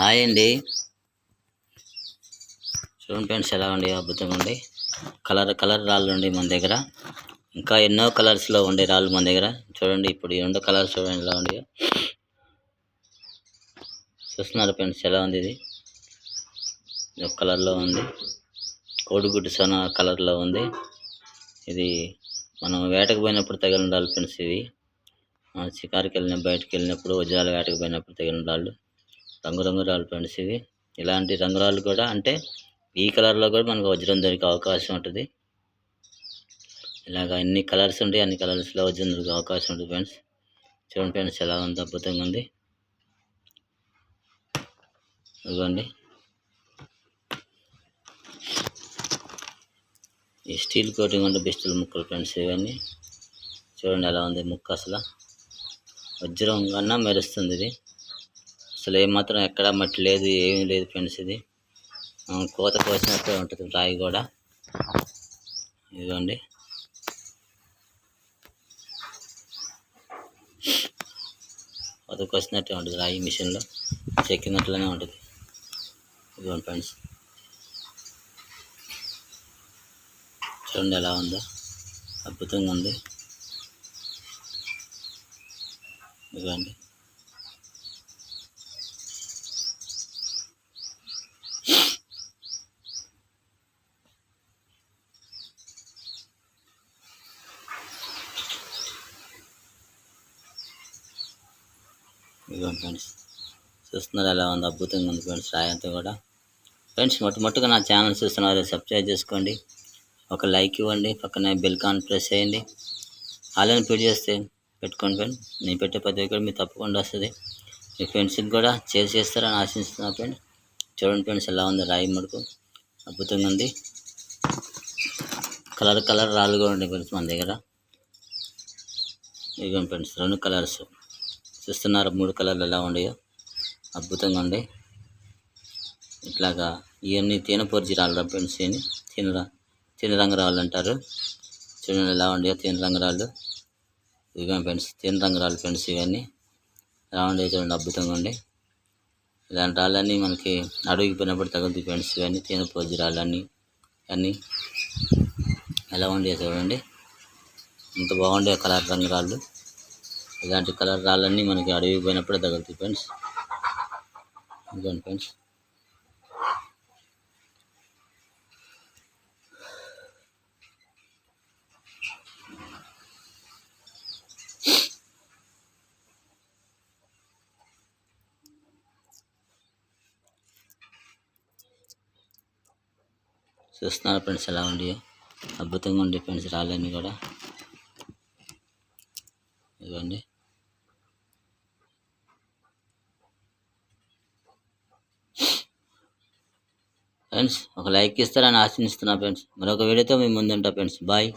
Hi అండి. చూడండి friends ఎలా ఉండి అద్భుతంగా ఉండి కలర్ కలర్ రాళ్ళు ఉండి మన దగ్గర. ఇంకా ఎన్నో కలర్స్లో ఉండే రాళ్ళు మన దగ్గర. చూడండి ఇప్పుడు ఈ రెండు కలర్స్ చూడండి ఎలా ఉంది చూస్తున్నారు ఫ్రెండ్స్ ఎలా ఉంది ఇది? ఒక కలర్లో ఉంది. కోడిగుడ్డు సోన కలర్లో ఉంది. ఇది మనం వేటకు పోయినప్పుడు తగిలిన రాళ్ళు ఫ్రెండ్స్ ఇది. మనం షికారుకి వెళ్ళిన బయటకు వెళ్ళినప్పుడు వజ్రాల వేటకు పోయినప్పుడు తగిలిన రాళ్ళు. రంగురంగు రాళ్ళు ఫ్రెండ్స్ ఇవి. ఇలాంటి రంగురాళ్ళు కూడా అంటే ఈ కలర్లో కూడా మనకు వజ్రం దొరికే అవకాశం ఉంటుంది. ఇలాగ ఎన్ని కలర్స్ ఉంటాయి అన్ని కలర్స్లో వజ్రం దొరికే అవకాశం ఉంటుంది ఫ్రెండ్స్. చూడండి ఫ్రెండ్స్ ఎలా ఉంది అద్భుతంగా ఉంది. ఇదిగోండి. ఈ స్టీల్ కోటింగ్ ఉంటే బిస్టల్ ముక్కలు ఫ్రెండ్స్ ఇవన్నీ. చూడండి ఎలా ఉంది ముక్క అసలు. వజ్రం కన్నా మెరుస్తుంది ఇది. అసలు ఏమాత్రం ఎక్కడ మట్టి లేదు ఏమీ లేదు ఫ్రెండ్స్ ఇది. కోత కోసినట్టే ఉంటుంది రాయి కూడా. ఇదిగోండి. కోత కోసినట్టే ఉంటుంది రాయి మిషన్లో. చెక్కినట్లనే ఉంటుంది. ఇదిగోండి ఫ్రెండ్స్. చూడండి ఎలా ఉందో. అద్భుతంగా ఉంది. ఇదిగోండి. ఇదిగోండి ఫ్రెండ్స్ చూస్తున్నారు ఎలా ఉంది? అద్భుతంగా ఉంది ఫ్రెండ్స్ రాయి అంతా కూడా. ఫ్రెండ్స్ మొట్టమొదటిగా నా ఛానల్ చూస్తున్నారు సబ్స్క్రైబ్ చేసుకోండి. ఒక లైక్ ఇవ్వండి పక్కనే బెల్ కాన్ ప్రెస్ చేయండి. ఆన్లైన్ ఫీడ్ చేస్తే పెట్టుకోండి ఫ్రెండ్ నేను పెట్టే ప్రతి ఒక్కరు మీకు తప్పకుండా వస్తుంది. మీ ఫ్రెండ్స్కి కూడా షేర్ చేస్తారని ఆశిస్తున్నా ఫ్రెండ్ చూడండి ఫ్రెండ్స్ ఎలా ఉంది? రాయి మడుకు అద్భుతంగా ఉంది. కలర్ కలర్ రాళ్ళు కూడా ఉన్నాయి ఫ్రెండ్స్ మన దగ్గర. ఇదిగోండి ఫ్రెండ్స్ రెండు కలర్స్ చూస్తున్నారు. మూడు కలర్లు ఎలా ఉన్నాయో. అద్భుతంగా ఉండే ఇట్లాగా ఇవన్నీ తేనె పొరిచి రాళ్ళు ఫ్రెండ్స్ ఇవన్నీ. తిన తిన రంగు రాళ్ళు అంటారు. చూడండి ఎలా ఉండయో తేనె రంగు రాళ్ళు. ఫ్రెండ్స్ తేనె రంగురాళ్ళు ఫ్రెండ్స్ ఇవన్నీ. ఎలా ఉండేవి చూడండి అద్భుతంగా ఉండి ఇలాంటి రాళ్ళన్నీ మనకి అడవికి పోయినప్పుడు తగులుతాయి ఫ్రెండ్స్ ఇవన్నీ. తేనె పొరిచి రాళ్ళన్నీ అన్నీ. ఎలా ఉండేవి చూడండి. ఇంత బాగుండే కలర్ రంగు రాళ్ళు. ఇలాంటి కలర్ రాళ్ళన్నీ మనకి అడవికి పోయినప్పుడే తగులుతాయి ఫ్రెండ్స్. ఇదిగోండి ఫ్రెండ్స్. చూస్తున్నారు ఫ్రెండ్స్ ఎలా ఉండి అద్భుతంగా ఉండే ఫ్రెండ్స్ రాళ్ళన్నీ కూడా. ఇవ్వండి ఫ్రెండ్స్ ఒక లైక్ ఇస్తారని ఆశిస్తున్నా ఫ్రెండ్స్. మరొక వీడియోతో మీ ముందుంటా ఫ్రెండ్స్. బాయ్.